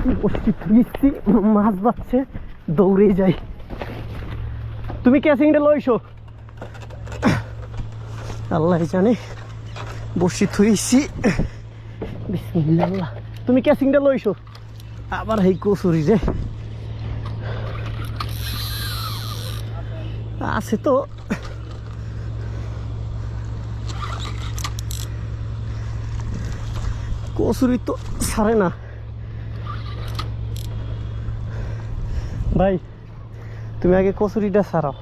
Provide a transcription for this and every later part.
ফিরছি মাছ বাচ্ছে দৌড়ে যাই। তুমি ক্যাসিংটা লইছো? আল্লাহ জানে, বসি থুইছি। বিসমিল্লাহ। তুমি ক্যাসিংটা লইছো? আবার এই কচুরি রে। আছে তো। কচুরি তো ছাড়ে না। ভাই, তুমি আগে কচুরিটা ছাড়াও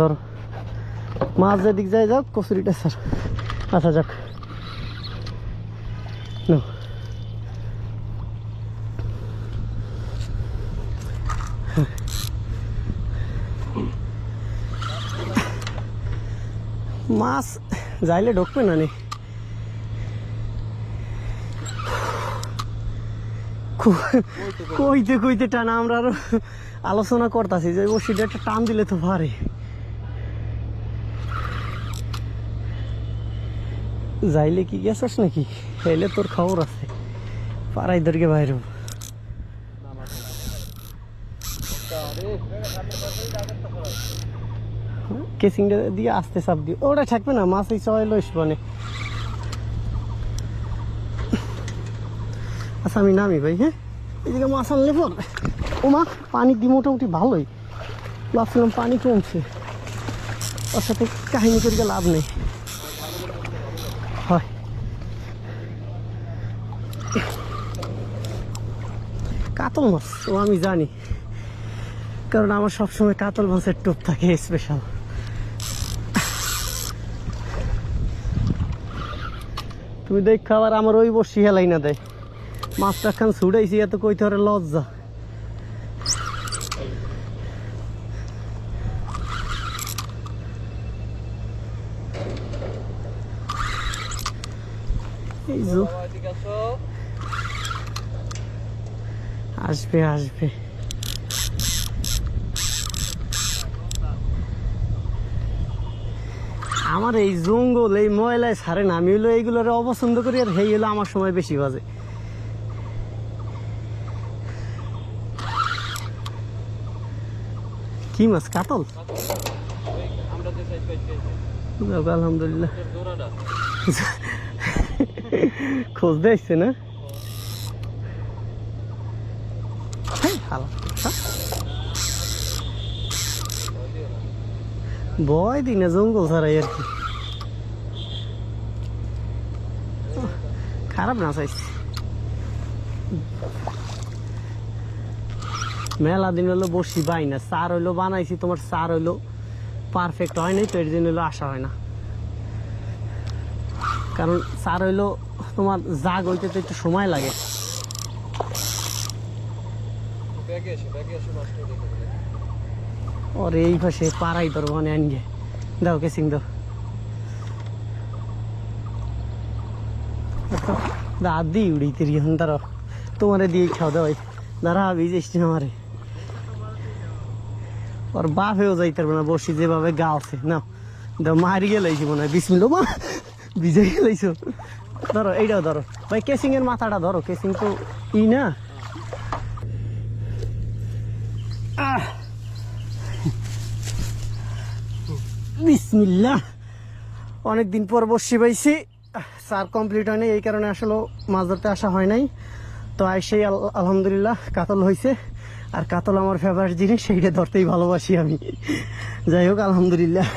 ধরো। মাছ যেদিক যায় যাও কচুরিটা ছাড় আচ্ছা যাক। নাও। মাছ যাইলে ঢুকবে না নি? কইতে কইতে টানা আমরা আরও আলোচনা করতেছি যে বসিটা একটা টান দিলে তো পারে যাইলে কি গেছিস নাকি? এলে তোর খবর আছে। পাড়াই দরকে বাইরে কেসিংটা দিয়ে আস্তে চাপ দিও। ওটা থাকবে না, মাছ এই সবাই লইস মানে আচ্ছা আমি নামি ভাই হ্যাঁ? এদিকে মাছ আনলে পর। ও মা পানি দি মোটামুটি ভালোই। ভাবছিলাম পানি কমছে। ওর সাথে কাহিনী করে লাভ নেই। হয়। কাতল মাছ, ও আমি জানি। কারণ আমার সবসময় কাতল মাছের টোপ থাকে স্পেশাল তুমি দেখ খাবার আমার ওই বসি হেলাই না দেয়। মাছটা খান ছুটাইছি এত কইতে হরে লজ্জা। আসবে আসবে। আমার এই জঙ্গল, এই ময়লায় ছাড়ে না, আমি হলো এইগুলোর অপছন্দ করি আর হেই হলো আমার সময় বেশি বাজে। কি মাছ, কাতল? আলহামদুলিল্লাহ। খোঁজ দেখছে না? ভয় দিই না জঙ্গল ছাড়াই আর কি। খারাপ না, চাইছি। মেলা দিন হলো বসি বাই না। সার হইল বানাইছি তোমার সার হইল পারফেক্ট হয় নাই তো এর জন্য হইল আসা হয় না। কারণ সার হইল তোমার জাগ হইতে তো একটু সময় লাগে। ওর এই পাশে পাড়াই তোর মানে আনগে দাও কেসিং দাও। দাদি উড়িতে রিহন দাঁড়াও তোমারে দিয়ে খাও দাও দাঁড়া ভিজেস না আমারে। ওর বাপেও যাইতে পারবে না, বসি যেভাবে গাওছে না দাও, মারি গেলাইছি মনে হয়। বিসমিল মা ভিজে গেলাইছো। ধরো, এইটাও ধরো। ভাই কেসিং এর মাথাটা ধরো, কেসিং তো ই না। আহ! বিসমিল্লাহ। অনেকদিন পর বসি পাইছি। সার কমপ্লিট হয়নি, এই কারণে আসলে মাছ ধরতে আসা হয় নাই। তো আইসেই সেই আলহামদুলিল্লাহ, কাতল হয়েছে আর কাতল আমার ফেভারিট জিনিস, সেইটা ধরতেই ভালোবাসি আমি। যাই হোক, আলহামদুলিল্লাহ।